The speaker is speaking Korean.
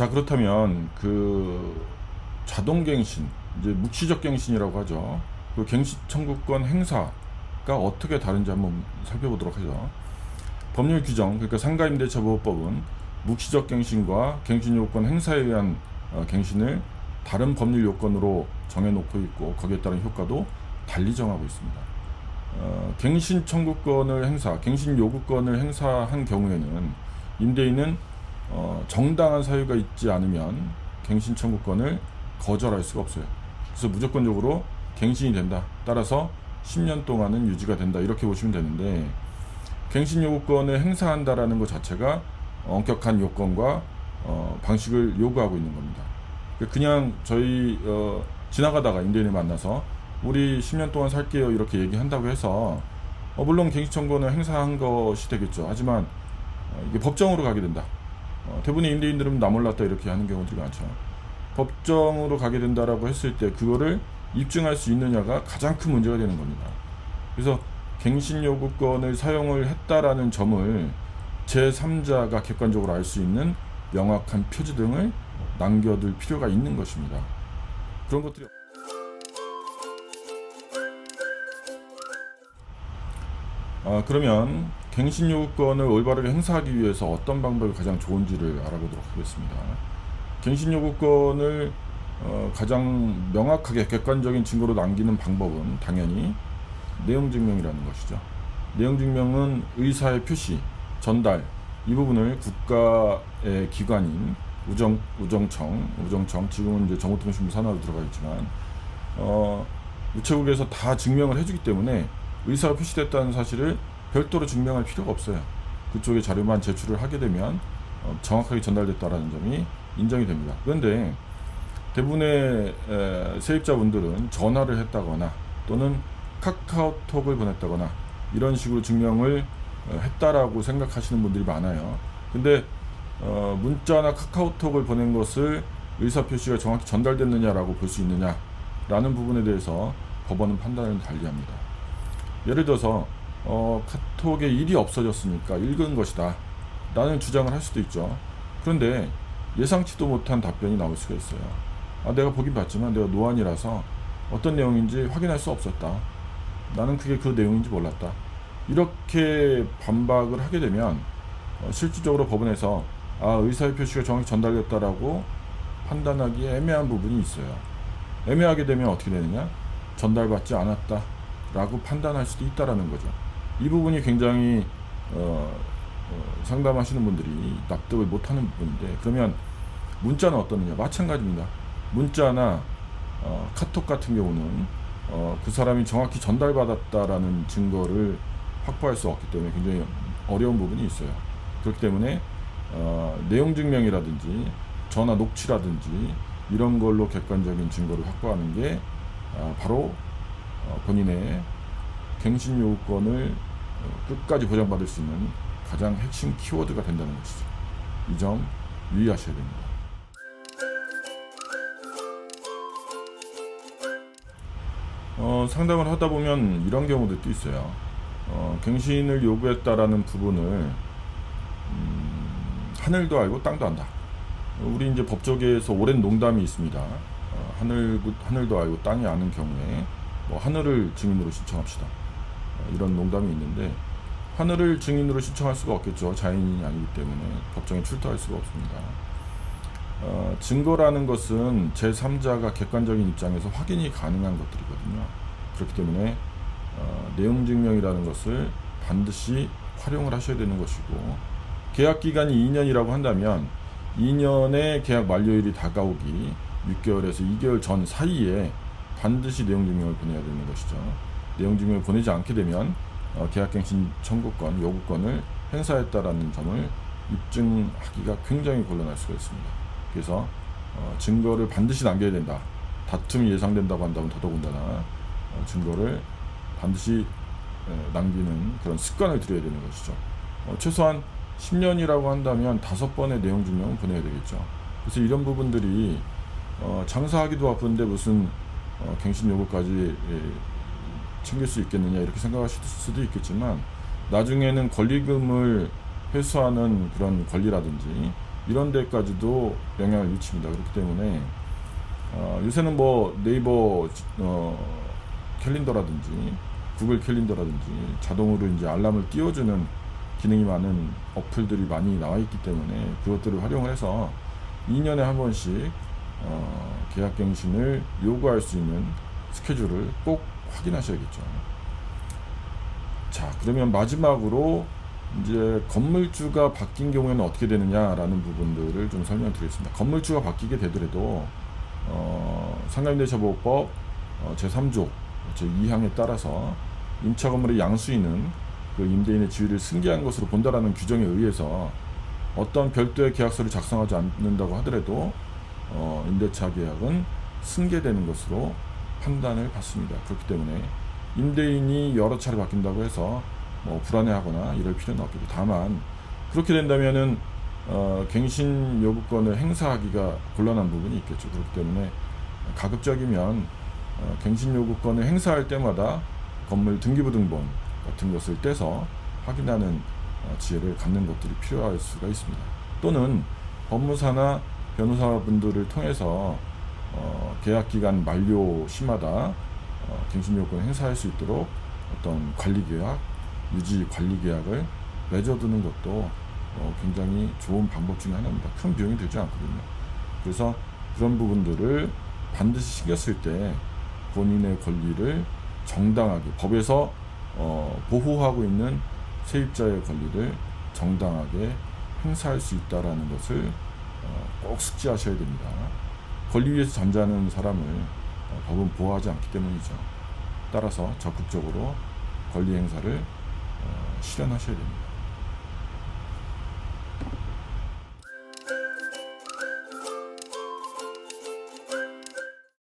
자 그렇다면 그 자동갱신 이제 묵시적 갱신이라고 하죠. 그 갱신 청구권 행사가 어떻게 다른지 한번 살펴보도록 하죠. 법률 규정 그러니까 상가임대차보호법은 묵시적 갱신과 갱신 요건 행사에 의한 어, 갱신을 다른 법률 요건으로 정해놓고 있고 거기에 따른 효과도 달리 정하고 있습니다. 어, 갱신 청구권을 행사, 갱신 요구권을 행사한 경우에는 임대인은 어, 정당한 사유가 있지 않으면 갱신 청구권을 거절할 수가 없어요. 그래서 무조건적으로 갱신이 된다. 따라서 10년 동안은 유지가 된다. 이렇게 보시면 되는데 갱신 요구권을 행사한다라는 것 자체가 엄격한 요건과 어, 방식을 요구하고 있는 겁니다. 그냥 저희 어, 지나가다가 임대인을 만나서 우리 10년 동안 살게요 이렇게 얘기한다고 해서 어, 물론 갱신 청구권을 행사한 것이 되겠죠. 하지만 어, 이게 법정으로 가게 된다. 어, 대부분의 임대인들은 나 몰랐다 이렇게 하는 경우들이 많죠. 법정으로 가게 된다라고 했을 때 그거를 입증할 수 있느냐가 가장 큰 문제가 되는 겁니다. 그래서 갱신 요구권을 사용을 했다라는 점을 제3자가 객관적으로 알 수 있는 명확한 표지 등을 남겨둘 필요가 있는 것입니다. 그런 것들이 아, 그러면 갱신 요구권을 올바르게 행사하기 위해서 어떤 방법이 가장 좋은지를 알아보도록 하겠습니다. 갱신 요구권을 어, 가장 명확하게 객관적인 증거로 남기는 방법은 당연히 내용 증명이라는 것이죠. 내용 증명은 의사의 표시, 전달 이 부분을 국가의 기관인 우정 우정청 우정청 지금은 이제 정보통신부 산하로 들어가 있지만 어, 우체국에서 다 증명을 해주기 때문에 의사가 표시됐다는 사실을 별도로 증명할 필요가 없어요. 그쪽에 자료만 제출을 하게 되면 어, 정확하게 전달됐다라는 점이 인정이 됩니다. 그런데 대부분의 에, 세입자분들은 전화를 했다거나 또는 카카오톡을 보냈다거나 이런 식으로 증명을 어, 했다라고 생각하시는 분들이 많아요. 근데 어, 문자나 카카오톡을 보낸 것을 의사 표시가 정확히 전달됐느냐라고 볼 수 있느냐라는 부분에 대해서 법원은 판단을 달리합니다. 예를 들어서 어, 카톡에 일이 없어졌으니까 읽은 것이다 라는 주장을 할 수도 있죠. 그런데 예상치도 못한 답변이 나올 수가 있어요. 아, 내가 보긴 봤지만 내가 노안이라서 어떤 내용인지 확인할 수 없었다. 나는 그게 그 내용인지 몰랐다. 이렇게 반박을 하게 되면 어, 실질적으로 법원에서 아, 의사의 표시가 정확히 전달됐다라고 판단하기에 애매한 부분이 있어요. 애매하게 되면 어떻게 되느냐? 전달받지 않았다. 라고 판단할 수도 있다라는 거죠. 이 부분이 굉장히 어, 어, 상담하시는 분들이 납득을 못하는 부분인데 그러면 문자는 어떠느냐? 마찬가지입니다. 문자나 어, 카톡 같은 경우는 어, 그 사람이 정확히 전달받았다라는 증거를 확보할 수 없기 때문에 굉장히 어려운 부분이 있어요. 그렇기 때문에 어, 내용 증명이라든지 전화 녹취라든지 이런 걸로 객관적인 증거를 확보하는 게 어, 바로 어, 본인의 갱신 어, 끝까지 보장받을 수 있는 가장 핵심 키워드가 된다는 것이죠. 이 점 유의하셔야 됩니다. 어, 상담을 하다 보면 이런 경우들도 있어요. 어, 갱신을 요구했다라는 부분을 음, 하늘도 알고 땅도 안다. 우리 이제 법조계에서 오랜 농담이 있습니다. 어, 하늘 하늘도 알고 땅이 아는 경우에 뭐 하늘을 증인으로 신청합시다. 어, 이런 농담이 있는데 하늘을 증인으로 신청할 수가 없겠죠. 자연인이 아니기 때문에 법정에 출두할 수가 없습니다. 어, 증거라는 것은 제3자가 객관적인 입장에서 확인이 가능한 것들이거든요. 그렇기 때문에 어, 내용 증명이라는 것을 반드시 활용을 하셔야 되는 것이고 계약 기간이 2년이라고 한다면 2년의 계약 만료일이 다가오기 6개월에서 2개월 전 사이에 반드시 내용 증명을 보내야 되는 것이죠. 내용 증명을 보내지 않게 되면 어, 계약갱신 청구권, 요구권을 행사했다라는 점을 입증하기가 굉장히 곤란할 수가 있습니다. 그래서 어, 증거를 반드시 남겨야 된다. 다툼이 예상된다고 한다면 더더군다나 어, 증거를 반드시 에, 남기는 그런 습관을 들여야 되는 것이죠. 어, 최소한 10년이라고 한다면 다섯 번의 내용 증명은 보내야 되겠죠. 그래서 이런 부분들이 어, 장사하기도 바쁜데 무슨 어, 갱신 요구까지 예, 챙길 수 있겠느냐 이렇게 생각하실 수도 있겠지만 나중에는 권리금을 회수하는 그런 권리라든지 이런 데까지도 영향을 미칩니다. 그렇기 때문에 어, 요새는 뭐 네이버 어, 캘린더라든지 구글 캘린더라든지 자동으로 이제 알람을 띄워주는 기능이 많은 어플들이 많이 나와 있기 때문에 그것들을 활용해서 2년에 한 번씩 어, 계약갱신을 요구할 수 있는 스케줄을 꼭 확인하셔야겠죠. 자, 그러면 마지막으로 이제 건물주가 바뀐 경우에는 어떻게 되느냐라는 부분들을 좀 설명드리겠습니다. 건물주가 바뀌게 되더라도 어, 상가임대차보호법 어, 제3조 제2항에 따라서 임차 건물의 양수인은 그 임대인의 지위를 승계한 것으로 본다라는 규정에 의해서 어떤 별도의 계약서를 작성하지 않는다고 하더라도 어, 임대차 계약은 승계되는 것으로 판단을 받습니다. 그렇기 때문에 임대인이 여러 차례 바뀐다고 해서 뭐 불안해하거나 이럴 필요는 없겠고 다만 그렇게 된다면은 어, 갱신 요구권을 행사하기가 곤란한 부분이 있겠죠. 그렇기 때문에 가급적이면 어, 갱신 요구권을 행사할 때마다 건물 등기부등본 같은 것을 떼서 확인하는 어, 지혜를 갖는 것들이 필요할 수가 있습니다. 또는 법무사나 변호사분들을 통해서 어, 계약 기간 만료 시마다 어, 갱신 요건을 행사할 수 있도록 어떤 관리 계약, 유지 관리 계약을 맺어두는 것도 어, 굉장히 좋은 방법 중에 하나입니다. 큰 비용이 들지 않거든요. 그래서 그런 부분들을 반드시 쓸때 본인의 권리를 정당하게 법에서 어, 보호하고 있는 세입자의 권리를 정당하게 행사할 수 있다라는 것을 어, 꼭 숙지하셔야 됩니다. 권리 위에서 잠자는 사람을 어, 법은 보호하지 않기 때문이죠. 따라서 적극적으로 권리 행사를 어, 실현하셔야 됩니다.